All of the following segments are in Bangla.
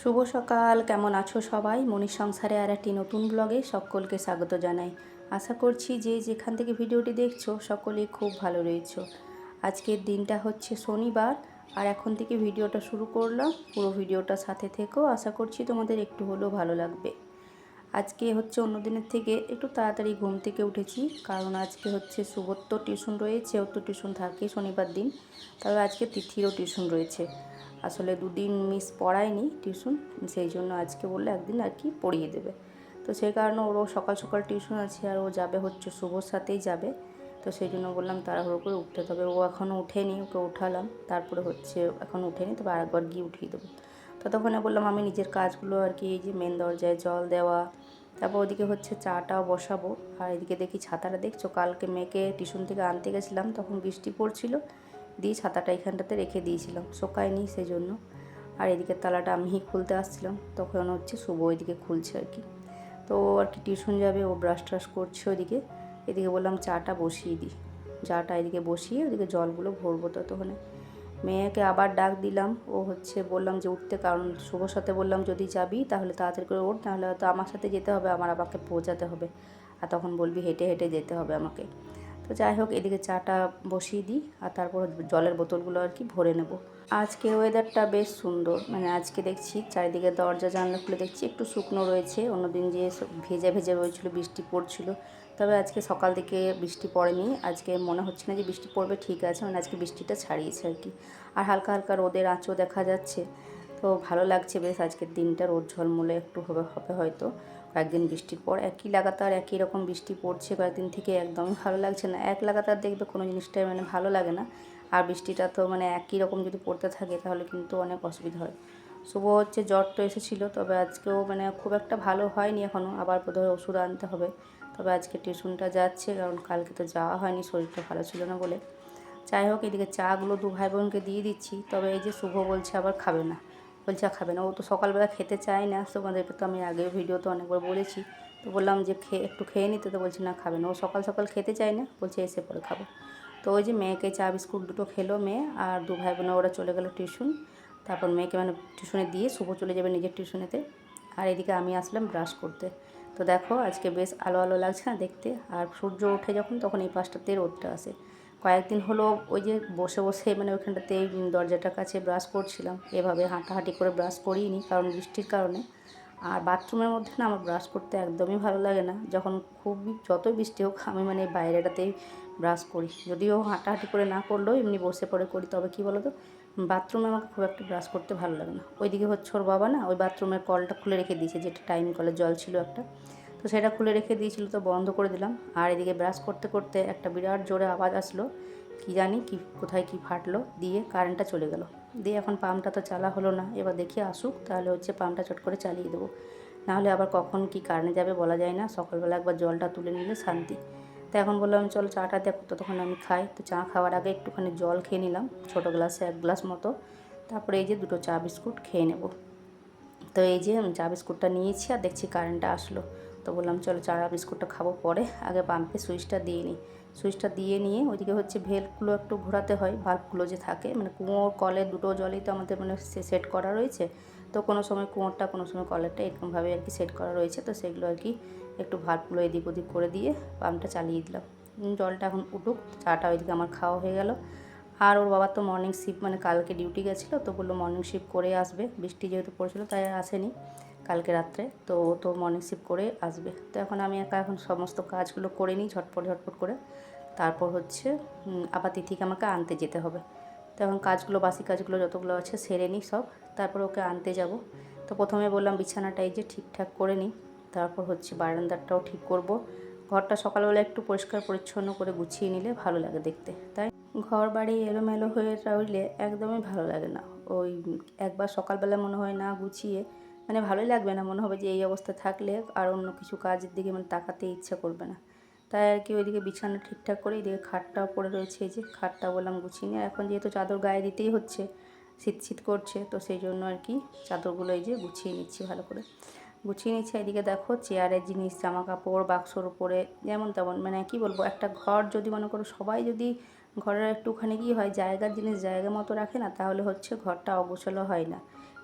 শুভ সকাল, কেমন আছো সবাই? মনির সংসারে আর একটি নতুন ব্লগে সকলকে স্বাগত জানাই। আশা করছি যে যেখান থেকে ভিডিওটি দেখছ, সকলেই খুব ভালো রয়েছো। আজকের দিনটা হচ্ছে শনিবার, আর এখন থেকে ভিডিওটা শুরু করলাম। পুরো ভিডিওটা সাথে থেকেও আশা করছি তোমাদের একটু হলেও ভালো লাগবে। আজকে হচ্ছে অন্য দিনের থেকে একটু তাড়াতাড়ি ঘুম থেকে উঠেছি, কারণ আজকে হচ্ছে সুবত্ত টিউশন রয়েছে, ওর তো টিউশন থাকে শনিবার দিন তবে আজকে তিথিরও টিউশন রয়েছে। আসলে দুদিন মিস পড়ায়নি টিউশন, সেই জন্য আজকে বললে একদিন আর কি পড়িয়ে দেবে। তো সেই কারণে ওরও সকাল সকাল টিউশন আছে আর ও যাবে হচ্ছে শুভর সাথেই যাবে, তো সেই জন্য বললাম তাড়াহুড়ো করে উঠতে তবে ও এখনও উঠেনি ওকে উঠালাম, তারপরে হচ্ছে এখন উঠেনি তবে আরেকবার গিয়ে উঠিয়ে দেবো। ততক্ষণে বললাম, আমি নিজের কাজগুলো আর কি এই যে মেন দরজায় জল দেওয়া, তারপর ওদিকে হচ্ছে চাটাও বসাবো। আর এদিকে দেখি ছাতাটা দেখছ? কালকে মেয়েকে টিউশন থেকে আনতে গেছিলাম, তখন বৃষ্টি পড়ছিল, দিয়ে ছাতাটা এখানটাতে রেখে দিয়েছিলাম, শোকায়নি সেই জন্য আর এদিকে তালাটা আমি খুলতে আসছিলাম, তখন হচ্ছে শুভ ওইদিকে খুলছে আর কি। তো আর কি টিউশন যাবে, ও ব্রাশ ট্রাশ করছে ওইদিকে, এদিকে বললাম চাটা বসিয়ে দিই। চাটা এদিকে বসিয়ে ওদিকে জলগুলো ভরবো ততক্ষণে। মেয়েকে আবার ডাক দিলাম। ও হচ্ছে বললাম যে, উঠতে কারণ শুভর সাথে বললাম যদি যাবি তাহলে তাড়াতাড়ি করে ওঠ তাহলে হয়তো আমার সাথে যেতে হবে, আমার আবাকে পৌঁছাতে হবে। আর তখন বলবি, হেঁটে হেঁটে যেতে হবে আমাকে। তো যাই হোক, এদিকে চাটা বসিয়ে দিই আর তারপর জলের বোতলগুলো আর কি ভরে নেব। আজকে ওয়েদারটা বেশ সুন্দর। মানে আজকে দেখছি চারিদিকে দরজা, জানলা খুলে দেখছি একটু শুকনো রয়েছে। অন্যদিন যে ভেজে ভেজে রয়েছিল, বৃষ্টি পড়ছিল। তবে আজকে সকাল থেকে বৃষ্টি পড়েনি। আজকে মনে হচ্ছে না যে বৃষ্টি পড়বে, ঠিক আছে। মানে আজকে বৃষ্টিটা ছাড়িয়েছে আর কি। আর হালকা হালকা রোদের আঁচও দেখা যাচ্ছে। তো ভালো লাগছে বেশ আজকের দিনটা। রোদ ঝলমলে একটু হবে হবে হয়তো। কয়েকদিন বৃষ্টির পর একই লাগাতার একই রকম বৃষ্টি পড়ছে কয়েকদিন থেকে। একদমই ভালো লাগছে না। এক লাগাতার দেখবে কোনো জিনিসটাই মানে ভালো লাগে না। আর বৃষ্টিটা তো মানে একই রকম যদি পড়তে থাকে তাহলে কিন্তু অনেক অসুবিধা হয়। শুভ হচ্ছে জ্বর তো এসেছিল, তবে আজকেও মানে খুব একটা ভালো হয়নি এখনও আবার বোধহয় ওষুধ আনতে হবে। তবে আজকে টিউশনটা যাচ্ছে, কারণ কালকে তো যাওয়া হয়নি, শরীরটা ভালো ছিল না বলে। যাই হোক, এদিকে চাগুলো দু ভাই বোনকে দিয়ে দিচ্ছি, তবে এই যে শুভ বলছে আবার খাবে না। বলছে খাবে না, ও তো সকালবেলা খেতে চায় না তোমাদেরকে তো আমি আগের ভিডিওতে অনেকবার বলেছি। তো বললাম যে খেয়ে, একটু খেয়ে নিতে, তো বলছে না, খাবে না। ও সকাল সকাল খেতে চায় না, বলছে এসে পরে খাব। তো ওই যে মেয়েকে চা, বিস্কুট দুটো খেলো মেয়ে আর দু ভাই বোনে ওরা চলে গেলো টিউশন। তারপর মেয়েকে মানে টিউশনে দিয়ে শুভ চলে যাবে নিজের টিউশনেতে। আর এদিকে আমি আসলাম ব্রাশ করতে। তো দেখো, আজকে বেশ আলো আলো লাগছে না দেখতে। আর সূর্য ওঠে যখন, তখন এই পাশটাতে রোদটা আসে কয়েকদিন হলো ওই যে বসে বসে মানে ওইখানটাতে দরজাটার কাছে ব্রাশ করছিলাম। এভাবে হাঁটাহাঁটি করে ব্রাশ করিনি কারণ বৃষ্টির কারণে। আর বাথরুমের মধ্যে না আমার ব্রাশ করতে একদমই ভালো লাগে না। যখন খুবই যতই বৃষ্টি হোক, আমি মানে বাইরেটাতেই ব্রাশ করি। যদিও হাঁটাহাঁটি করে না করলেও এমনি বসে পড়ে করি। তবে কী বলো তো বাথরুমে আমাকে খুব একটা ব্রাশ করতে ভালো লাগে না। ওইদিকে হচ্ছে ওর বাবা না, ওই বাথরুমের কলটা খুলে রেখে দিয়েছে, যেটা টাইম কলের জল ছিল একটা। তো সেটা খুলে রেখে দিয়েছিল, তো বন্ধ করে দিলাম। আর এদিকে ব্রাশ করতে করতে একটা বিরাট জোরে আওয়াজ আসলো। কি জানি কি, কোথায় কি ফাটলো, দিয়ে কারেন্টটা চলে গেল। দিয়ে এখন পাম্পটা তো চালা হলো না, এবার দেখি আসুক, তাহলে হচ্ছে পাম্পটা চট করে চালিয়ে দেবো। নাহলে আবার কখন কি কারেন্ট যাবে বলা যায় না, সকালবেলা একবার জলটা তুলে নিলে শান্তি। তো এখন বললাম, চলো চাটা দেখো। ততক্ষণ আমি খাই। তো চা খাওয়ার আগে একটুখানি জল খেয়ে নিলাম, ছোটো গ্লাসে এক গ্লাস মতো। তারপরে এই যে দুটো চা বিস্কুট খেয়ে নেব। তো এই যে আমি চা বিস্কুটটা নিয়েছি আর দেখছি কারেন্টটা আসলো। তো বললাম, চলো চা বিস্কুটটা খাব পরে। আগে পাম্পে সুইচটা দিয়ে নিই। সুইচটা দিয়ে নিয়ে ওইদিকে হচ্ছে ভেলগুলো একটু ঘোরাতে হয় ভাল্বগুলো যে থাকে। মানে কুয়োর কলে দুটো জলেই তো আমাদের মানে সেট করা রয়েছে। তো কোনো সময় কুয়োরটা, কোনো সময় কলেরটা এরকমভাবে আর কি সেট করা রয়েছে। তো সেগুলো আর কি একটু ভাল্বগুলো এদিক ওদিক করে দিয়ে পাম্পটা চালিয়ে দিলাম। জলটা এখন উঠুক, চাটা ওইদিকে আমার খাওয়া হয়ে গেল। আর ওর বাবার তো মর্নিং শিফট মানে কালকে ডিউটি গেছিল, তো বলল মর্নিং শিফট করে আসবে। বৃষ্টি যেহেতু পড়েছিল, তাই আসেনি কালকে রাত্রে, তো ও তো মর্নিং শিফট করে আসবে। তো এখন আমি একা এখন সমস্ত কাজগুলো করে নিই ঝটপট ঝটপট করে। তারপর হচ্ছে আবার তিথিকে আমাকে আনতে যেতে হবে। তো এখন কাজগুলো, বাসি কাজগুলো যতগুলো আছে সেরে নিই সব। তারপর ওকে আনতে যাব। তো প্রথমে বললাম বিছানাটাই যে ঠিকঠাক করে নিই। তারপর হচ্ছে বারান্দারটাও ঠিক করব। ঘরটা সকালবেলা একটু পরিষ্কার পরিচ্ছন্ন করে গুছিয়ে নিলে ভালো লাগে দেখতে। তাই ঘর বাড়ি এলোমেলো হয়ে রইলে একদমই ভালো লাগে না। ওই একবার সকালবেলা মনে হয় না গুছিয়ে মানে ভালোই লাগবে না। মনে হবে যে এই অবস্থা থাকলে আর অন্য কিছু কাজের দিকে মানে তাকাতে ইচ্ছা করবে না। তাই আর কি ওইদিকে বিছানা ঠিকঠাক করে, এদিকে খাটটাও পড়ে রয়েছে যে, খাটটা বললাম গুছিয়ে নিয়ে। এখন যেহেতু চাদর গায়ে দিতেই হচ্ছে শীত শীত করছে, তো সেই জন্য আর কি চাদরগুলো এই যে গুছিয়ে নিচ্ছি ভালো করে। গুছিয়ে নিচ্ছে, এদিকে দেখো চেয়ারের জিনিস জামা কাপড় বাক্সর উপরে, যেমন তেমন। মানে কি বলব, একটা ঘর যদি মনে করো সবাই যদি ঘরের একটুখানি কি হয়, জায়গার জিনিস জায়গা মতো রাখে না, তাহলে হচ্ছে ঘরটা অগোছালো হয় না।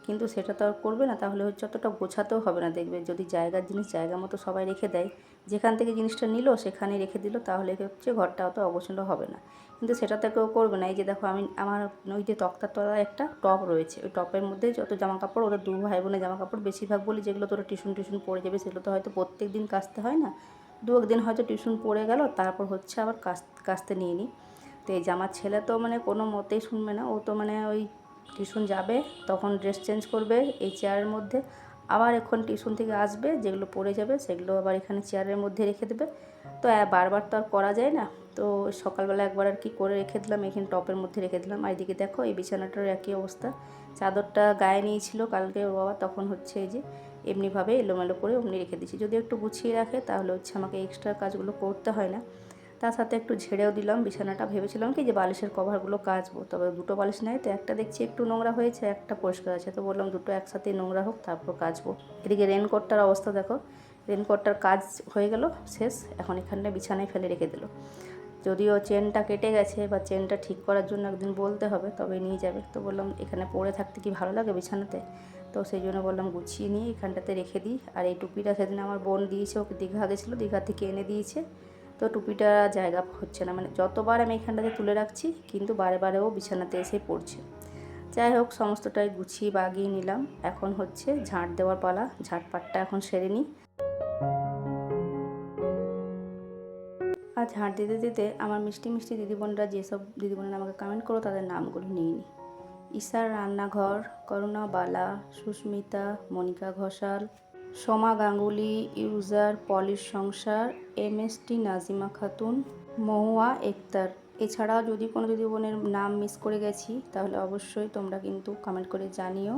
কিন্তু সেটা তো আর করবে না, তাহলে হচ্ছে অতটা গোছাতেও হবে না দেখবে। যদি জায়গার জিনিস জায়গা মতো সবাই রেখে দেয়, যেখান থেকে জিনিসটা নিল সেখানে রেখে দিল, তাহলে হচ্ছে ঘরটা অত অগোছালো হবে না। কিন্তু সেটা কেউ করবে না। এই যে দেখো আমি, আমার ওই যে তক্তার তলায় একটা টপ রয়েছে। ওই টপের মধ্যে যত জামা কাপড় ওদের দু ভাই বোনের জামা কাপড় বেশিরভাগ বলি যেগুলো তোরা টিউশন টিউশন পড়ে যাবে, সেগুলো তো হয়তো প্রত্যেক দিন কাচতে হয় না। দু একদিন হয়তো টিউশন পড়ে গেল, তারপর হচ্ছে আবার কাচ, কাচতে নিয়ে নিই তো এই জামার ছেলে তো মানে কোনো মতেই শুনবে না। ও তো মানে ওই টিউশন যাবে, তখন ড্রেস চেঞ্জ করবে এই চেয়ারের মধ্যে। আবার এখন টিউশন থেকে আসবে, যেগুলো পড়ে যাবে সেগুলো আবার এখানে চেয়ারের মধ্যে রেখে দেবে। তো বারবার তো আর করা যায় না। তো সকালবেলা একবার আর কি করে রেখে দিলাম, এখানে টপের মধ্যে রেখে দিলাম। আর এদিকে দেখো, এই বিছানাটার একই অবস্থা। চাদরটা গায়ে নিয়েছিল কালকে ওর বাবা, তখন হচ্ছে এই যে এমনিভাবে এলোমেলো করে অমনি রেখে দিচ্ছি যদি একটু গুছিয়ে রাখে, তাহলে হচ্ছে আমাকে এক্সট্রা কাজগুলো করতে হয় না। তার সাথে একটু ঝেড়েও দিলাম বিছানাটা। ভেবেছিলাম কি যে বালিশের কভারগুলো কাচবো, তবে দুটো বালিশ নেয় তো একটা দেখছি একটু নোংরা হয়েছে, একটা পরিষ্কার আছে। তো বললাম দুটো একসাথে নোংরা হোক, তারপর কাচবো। এদিকে রেনকোটটার অবস্থা দেখো রেনকোটটার কাজ হয়ে গেল, শেষ। এখন এখানটা বিছানায় ফেলে রেখে দিল। যদিও চেনটা কেটে গেছে বা চেনটা ঠিক করার জন্য একদিন বলতে হবে তবে নিয়ে যাবে। তো বললাম, এখানে পড়ে থাকতে কি ভালো লাগে বিছানাতে? তো সেই জন্য বললাম, গুছিয়ে নিয়ে এখানটাতে রেখে দিই। আর এই টুপিটা সেদিন আমার বোন দিয়েছে, ওকে দীঘা গেছিল, দীঘা থেকে এনে দিয়েছে। তো টুপিটা জায়গা হচ্ছে না মানে যতবার আমি এখানটাতে তুলে রাখছি, কিন্তু বারে বারেও বিছানাতে এসে পড়ছে। যাই হোক, সমস্তটাই গুছিয়ে বাগিয়ে নিলাম। এখন হচ্ছে ঝাঁট দেওয়ার পালা ঝাঁটপাটটা এখন সেরে নিই। আর ঝাঁট দিতে দিতে আমার মিষ্টি মিষ্টি দিদিবোনরা যেসব দিদিবোনেরা আমাকে কমেন্ট করো তাদের নামগুলো নিয়ে নিই ঈশার রান্নাঘর করুণা বালা সুস্মিতা, মনিকা ঘোষাল, সোমা গাঙ্গুলি, ইউজার, পলিশ সংসার M S T Nazima Khatun, Mahua একতার। এছাড়াও যদি কোনো দিদি বোনের নাম মিস করে গেছি, তাহলে অবশ্যই তোমরা কিন্তু কমেন্ট করে জানিও।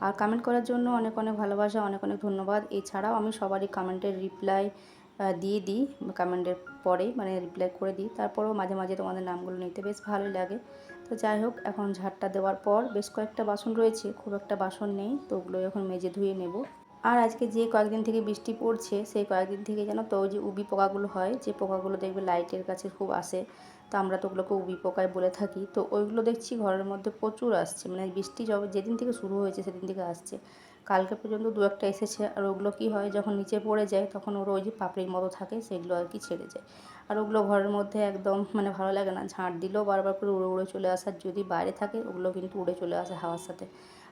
আর কমেন্ট করার জন্য অনেক অনেক ভালোবাসা, অনেক অনেক ধন্যবাদ। এছাড়াও আমি সবারই কমেন্টের রিপ্লাই দিয়ে দিই কমেন্টের পরে মানে রিপ্লাই করে দিই। তারপরেও মাঝে মাঝে তোমাদের নামগুলো নিতে বেশ ভালোই লাগে। তো যাই হোক, এখন ঝাড়টা দেওয়ার পর বেশ কয়েকটা বাসন রয়েছে, খুব একটা বাসন নেই, তো ওগুলো এখন মেজে ধুয়ে নেব। আর আজকে যে কয়েকদিন থেকে বৃষ্টি পড়ছে, সেই কয়েকদিন থেকে যেন তো যে উবি পোকাগুলো হয়, যে পোকাগুলো দেখবে লাইটের কাছে খুব আসে, তো আমরা তো ওগুলোকে উবি পোকায় বলে থাকি। তো ওইগুলো দেখছি ঘরের মধ্যে প্রচুর আসছে মানে বৃষ্টি যেদিন থেকে শুরু হয়েছে, সেদিন থেকে আসছে। কালকে পর্যন্ত দু একটা এসেছে আর ওগুলো কী হয় যখন নিচে পড়ে যায় তখন ওর ওই যে পাপড়ির মতো থাকে সেগুলো আর কি ছেড়ে যায়। আর ওগুলো ঘরের মধ্যে একদম মানে ভালো লাগে না, ঝাঁট দিলেও বারবার করে উড়ে উড়ে চলে আসার যদি বাইরে থাকে ওগুলো কিন্তু উড়ে চলে আসে হাওয়ার সাথে।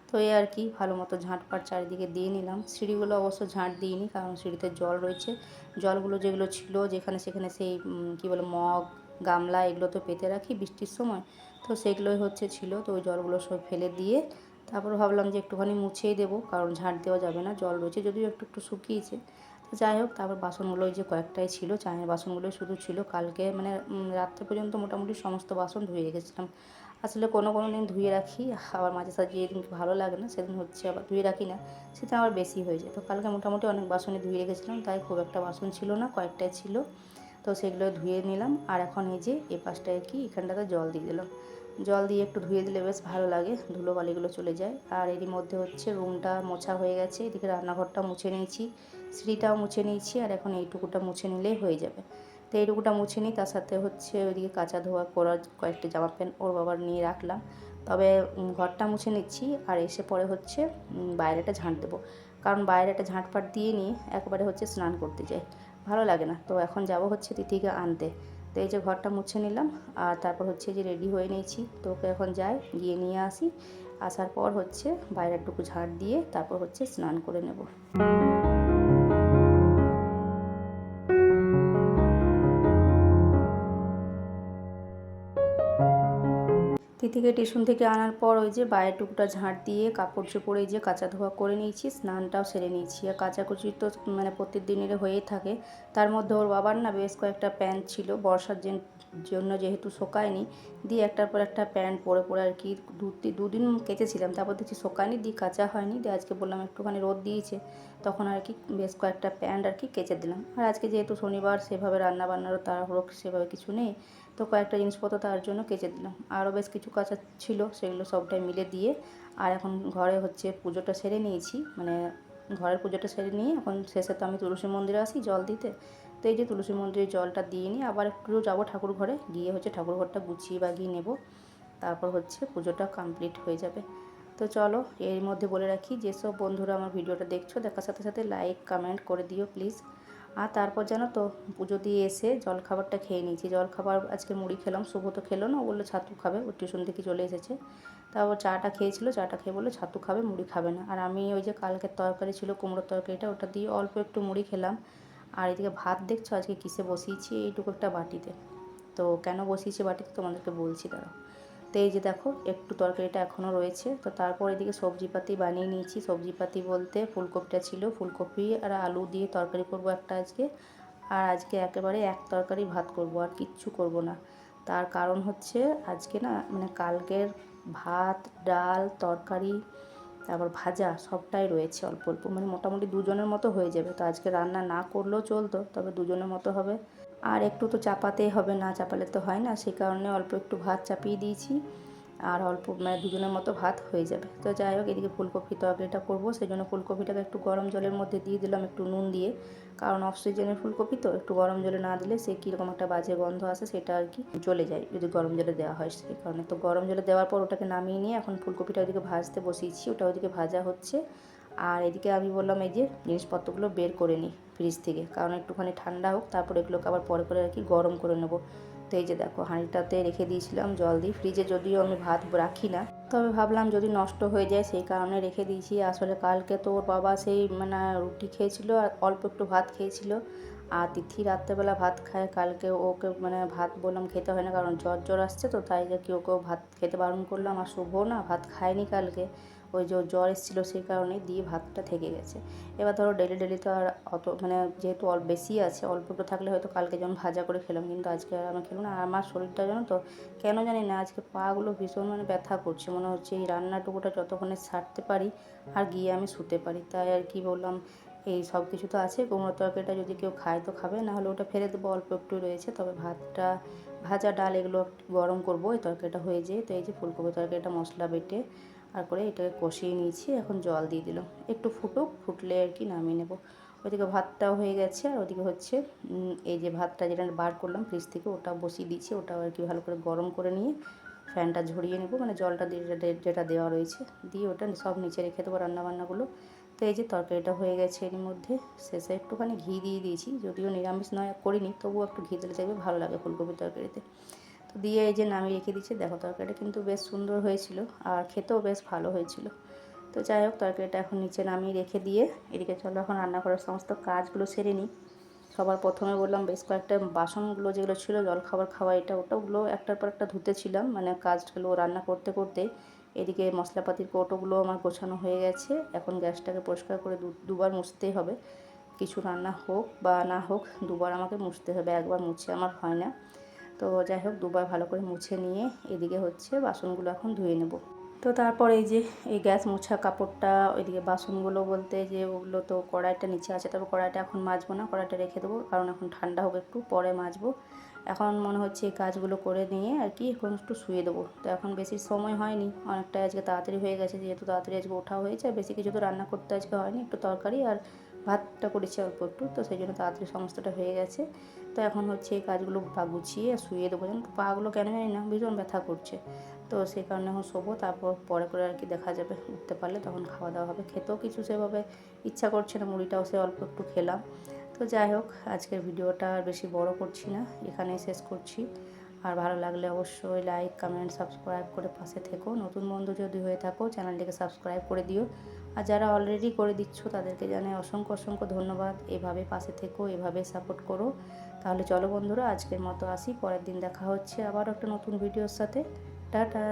তো এই আর কি ভালো মতো ঝাঁটপাট চারিদিকে দিয়ে নিলাম। সিঁড়িগুলো অবশ্য ঝাঁট দিইনি কারণ সিঁড়িতে জল রয়েছে। জলগুলো যেগুলো ছিল যেখানে সেখানে সেই কী বলে মগ, গামলা এগুলো তো পেতে রাখি বৃষ্টির সময়। তো সেগুলোই হচ্ছে ছিল। তো ওই জলগুলো সব ফেলে দিয়ে তারপর ভাবলাম যে একটুখানি মুছেই দেবো, কারণ ঝাঁট দেওয়া যাবে না, জল রয়েছে যদিও একটু একটু শুকিয়েছে। যাই হোক, তারপর বাসনগুলোই যে কয়েকটাই ছিল, চায়ের বাসনগুলোই শুধু ছিল। কালকে মানে রাত্রে পর্যন্ত মোটামুটি সমস্ত বাসন ধুয়ে রেখেছিলাম। আসলে কোনো কোনো দিন ধুয়ে রাখি, আবার মাঝে সাঝে যেদিন ভালো লাগে না, সেদিন হচ্ছে আবার ধুয়ে রাখি না, সেটা আবার বেশি হয়ে যায়। তো কালকে মোটামুটি অনেক বাসনে ধুয়ে রেখেছিলাম, তাই খুব একটা বাসন ছিল না, কয়েকটাই ছিল। তো সেগুলো ধুয়ে নিলাম, আর এখন এই যে এ পাশটায় কি, এখানটাতে জল দিয়ে দিলাম। জল দিয়ে একটু ধুয়ে দিলে বেশ ভালো লাগে, ধুলো বালিগুলো চলে যায়। আর এরই মধ্যে হচ্ছে রুমটা মোছা হয়ে গেছে, এদিকে রান্নাঘরটা মুছে নিয়েছি, সিঁড়িটাও মুছে নিয়েছি, আর এখন এইটুকুটা মুছে নিলেই হয়ে যাবে। তো এইটুকুটা মুছে নিই, তার সাথে হচ্ছে ওইদিকে কাঁচা ধোয়া করার কয়েকটি জামা প্যান্ট ওর বাবার নিয়ে রাখলাম। তবে ঘরটা মুছে নিচ্ছি, আর এসে পরে হচ্ছে বাইরেটা ঝাঁট দেবো। কারণ বাইরেটা ঝাঁটপাট দিয়ে নিয়ে একবারে হচ্ছে স্নান করতে যাই। ভালো লাগে না। তো এখন যাব হচ্ছে তিথিকে আনতে। তো এই যে ঘরটা মুছে নিলাম, আর তারপর হচ্ছে যে রেডি হয়ে নিয়েছি। তো ওকে এখন যাই, গিয়ে নিয়ে আসি। আসার পর হচ্ছে বাইরেরটুকু ঝাড় দিয়ে তারপর হচ্ছে স্নান করে নেব। তিথিকে টিউশন থেকে আনার পর ওই যে বাইরের টুকটা ঝাঁট দিয়ে কাপড় চোপড়ে যে কাঁচা ধোয়া করে নিয়েছি, স্নানটাও সেরে নিয়েছি। আর কাচাকুচি তো মানে প্রত্যেক দিনের হয়েই থাকে। তার মধ্যে ওর বাবার না বেশ কয়েকটা প্যান্ট ছিল, বর্ষার জন্য যেহেতু শোকায়নি, দিয়ে একটার পর একটা প্যান্ট পরে পরে আর কি দু দুদিন কেচেছিলাম। তারপর দেখছি শোকায়নি, দিয়ে কাঁচা হয়নি, দিয়ে আজকে বললাম একটুখানি রোদ দিয়েছে। তখন আর কি বেশ কয়েকটা প্যান্ট আর কি কেচে দিলাম। আর আজকে যেহেতু শনিবার, সেভাবে রান্না বান্নারও তাড়াহুড়ো, সেভাবে কিছু নেই। তো কয়েকটা জিনিসপত্র তার জন্য কেচে দিলাম। আরও বেশ কিছু কাঁচা ছিল, সেগুলো সবটাই মিলে দিয়ে আর এখন ঘরে হচ্ছে পুজোটা সেরে নিয়েছি। মানে ঘরের পুজোটা সেরে নিয়ে এখন শেষে তো আমি তুলসী মন্দিরে আসি জল দিতে। তো এই যে তুলসী মন্দিরে জলটা দিয়ে নিই আবার একটু যাব ঠাকুর ঘরে, গিয়ে হচ্ছে ঠাকুর ঘরটা গুছিয়ে বাগিয়ে নেব। তারপর হচ্ছে পুজোটা কমপ্লিট হয়ে যাবে। তো চলো এর মধ্যে বলে রাখি, যেসব বন্ধুরা আমার ভিডিওটা দেখছ, দেখার সাথে সাথে লাইক কমেন্ট করে দিও প্লিজ আর তারপর জানো তো পুজো দিয়ে এসে জল খাবারটা খেয়ে নিয়েছি। জল খাবার আজকে মুড়ি খেলাম, শুভ তো খেলো না বলল ছাতু খাবে, ও টিউশন থেকে চলে এসেছে। তারপর চাটা খেয়েছিল, চাটা খেয়ে বলল ছাতু খাবে, মুড়ি খাবে না। আর আমি ওই যে কালকের তরকারি ছিল, কুমড়োর তরকারিটা, ওটা দিয়ে অল্প একটু মুড়ি খেলাম। আর এদিকে ভাত দেখছ? আজকে কিসে বসিয়েছি? এইটুকু একটা বাটিতে। তো কেন বসিয়েছি বাটিতে? তোমাদেরকে বলছি, দাঁড়াও। তো এই যে দেখো, একটু তরকারিটা এখনও রয়েছে। তো তারপর এদিকে সবজিপাতি বানিয়ে নিয়েছি। সবজিপাতি বলতে ফুলকপিটা ছিল। ফুলকপি আর আলু দিয়ে তরকারি করব একটা আজকে। আর আজকে একেবারে এক তরকারি ভাত করব, আর কিচ্ছু করব না। তার কারণ হচ্ছে, আজকে না মানে কালকের ভাত, ডাল, তরকারি তারপর ভাজা সবটাই রয়েছে অল্প অল্প। মানে মোটামুটি দুজনের মতো হয়ে যাবে। তো আজকে রান্না না করলেও চলতো, তবে দুজনের মতো হবে। আর একটু তো চাপাতেই হবে না, চাপালে তো হয় না। সেই কারণে অল্প একটু ভাত চাপিয়ে দিয়েছি। আর অল্প মানে দুজনের মতো ভাত হয়ে যাবে। তো যাই হোক, এদিকে ফুলকপি তরকারিটা করব। সেই জন্য ফুলকপিটাকে একটু গরম জলের মধ্যে দিয়ে দিলাম একটু নুন দিয়ে। কারণ অক্সিজেনের ফুলকপি তো, একটু গরম জলে না দিলে সে কীরকম একটা বাজে গন্ধ আসে সেটা আর কি চলে যায়, যদি গরম জলে দেওয়া হয় সেই কারণে। তো গরম জলে দেওয়ার পর ওটাকে নামিয়ে নিয়ে এখন ফুলকপিটা ওইদিকে ভাজতে বসিয়েছি, ওটা ওইদিকে ভাজা হচ্ছে। আর এদিকে আমি বললাম, এই যে জিনিসপত্রগুলো বের করে নিই ফ্রিজ থেকে, কারণ একটুখানি ঠান্ডা হোক, তারপর এগুলোকে আবার পরে করে আর কি গরম করে নেব। তো এই যে দেখো, হাঁড়িটাতে রেখে দিয়েছিলাম জল দিয়ে। ফ্রিজে যদিও আমি ভাত রাখি না, তবে ভাবলাম যদি নষ্ট হয়ে যায় সেই কারণে রেখে দিয়েছি। আসলে কালকে তো ওর বাবা সেই মানে রুটি খেয়েছিল আর অল্প একটু ভাত খেয়েছিল। আর তিথি রাত্রেবেলা ভাত খায়, কালকে ওকে মানে ভাত বললাম খেতে হয় না কারণ জ্বর জ্বর আসছে তো, তাই যে কি ওকেও ভাত খেতে বারণ করলাম। আর শুভ না, ভাত খায়নি কালকে। ওই যে জ্বর এসেছিল সেই কারণে দিয়ে ভাতটা থেকে গেছে। এবার ধরো ডেলি ডেলি তো আর অত মানে যেহেতু অল্প বেশি আছে, অল্প একটু থাকলে হয়তো কালকে যেমন ভাজা করে খেলাম, কিন্তু আজকে আর আমি খেলাম না। আর আমার শরীরটা জানো তো, কেন জানি না, আজকে পাগুলো ভীষণ মানে ব্যথা করছে। মনে হচ্ছে এই রান্নাটুকুটা যতক্ষণে ছাড়তে পারি আর গিয়ে আমি শুতে পারি। তাই আর কি বললাম, এই সব কিছু তো আছে কুমড়ো তরকারিটা যদি কেউ খায় তো খাবে, না হলে ওটা ফেলে দেবো, অল্প একটু রয়েছে। তবে ভাতটা, ভাজা ডাল এগুলো গরম করব এই তরকারিটা হয়ে যায়, তো এই যে ফুলকপি তরকারিটা মশলা বেটে আর করে এটাকে কষিয়ে নিয়েছি, এখন জল দিয়ে দিলাম। একটু ফুটুক, ফুটলে আর কি নামিয়ে নেব। ওইদিকে ভাতটাও হয়ে গেছে, আর ওদিকে হচ্ছে এই যে ভাতটা যেটা বার করলাম ফ্রিজ থেকে, ওটা বসিয়ে দিচ্ছি ওটাও আর কি ভালো করে গরম করে নিয়ে ফ্যানটা ঝরিয়ে নেব। মানে জলটা যেটা দেওয়া রয়েছে, দিয়ে ওটা সব নিচে রেখে দেবো রান্নাবান্নাগুলো। তো এই যে তরকারিটা হয়ে গেছে এর মধ্যে, শেষে একটুখানি ঘি দিয়ে দিয়েছি, যদিও নিরামিষ নয়, করিনি, তবুও একটু ঘি দিলে চাইবে ভালো লাগে ফুলকপি তরকারিতে। দিয়ে এই যে নামিয়ে রেখে দিচ্ছি দেখো তরকারিটা কিন্তু বেশ সুন্দর হয়েছিল আর খেতেও বেশ ভালো হয়েছিল। তো যাই হোক, তরকারিটা এখন নিচে নামিয়ে রেখে দিয়ে এদিকে চলো এখন রান্না করার সমস্ত কাজগুলো সেরে নিই। সবার প্রথমে বললাম বেশ কয়েকটা বাসনগুলো যেগুলো ছিল, জল খাবার খাওয়া এটা ওটাগুলো একটার পর একটা ধুতেছিলাম মানে কাজগুলো রান্না করতে করতে এদিকে মশলাপাতির কৌটোগুলো আমার গোছানো হয়ে গেছে। এখন গ্যাসটাকে পরিষ্কার করে দুবার মুছতেই হবে। কিছু রান্না হোক বা না হোক, দুবার আমাকে মুছতে হবে, একবার মুছে আমার হয় না। তো যাই হোক দুবার ভালো করে মুছে নিয়ে এদিকে হচ্ছে বাসনগুলো এখন ধুয়ে নেব। তো তারপর এই যে এই গ্যাস মোছা কাপড়টা, ওইদিকে বাসনগুলো বলতে যে ওগুলো তো কড়াইটা নিচে আছে তারপর কড়াইটা এখন মাজবো না, কড়াইটা রেখে দেবো, কারণ এখন ঠান্ডা হবে একটু, পরে মাজবো। এখন মনে হচ্ছে এই কাজগুলো করে নিয়ে আর কি এখন একটু শুয়ে দেবো। তো এখন বেশি সময় হয়নি, অনেকটাই আজকে তাড়াতাড়ি হয়ে গেছে, যেহেতু তাড়াতাড়ি আজকে ওঠা হয়েছে বেশি কিছু তো রান্না করতে আজকে হয়নি, একটু তরকারি আর ভাতটা করেছি অল্প একটু, তো সেই জন্য তাড়াতাড়ি সমস্তটা হয়ে গেছে। তো এখন হচ্ছে এই কাজগুলো পা গুছিয়ে শুয়ে দেবো। যেন পাগুলো কেন জানি না, ভীষণ ব্যথা করছে। তো সেই কারণে এখন শোবো, তারপর পরে করে আর কি দেখা যাবে, উঠতে পারলে তখন খাওয়া দাওয়া হবে। খেতেও কিছু সেভাবে ইচ্ছা করছে না, মুড়িটাও সে অল্প একটু খেলাম। তো যাই হোক, আজকের ভিডিওটা আর বেশি বড় করছি না, এখানেই শেষ করছি। আর ভালো লাগলে অবশ্যই লাইক কমেন্ট সাবস্ক্রাইব করে পাশে থেকো। নতুন বন্ধু যদি হয়ে থাকো, চ্যানেলটিকে সাবস্ক্রাইব করে দিও। আর যারা অলরেডি করে দিচ্ছ, তাদেরকে জানাই অসংখ্য অসংখ্য ধন্যবাদ। এভাবে পাশে থেকো, এভাবে সাপোর্ট করো। তাহলে চলো বন্ধুরা, আজকের মতো আসি। পরের দিন দেখা হচ্ছে আবার একটা নতুন ভিডিওর সাথে। টাটা!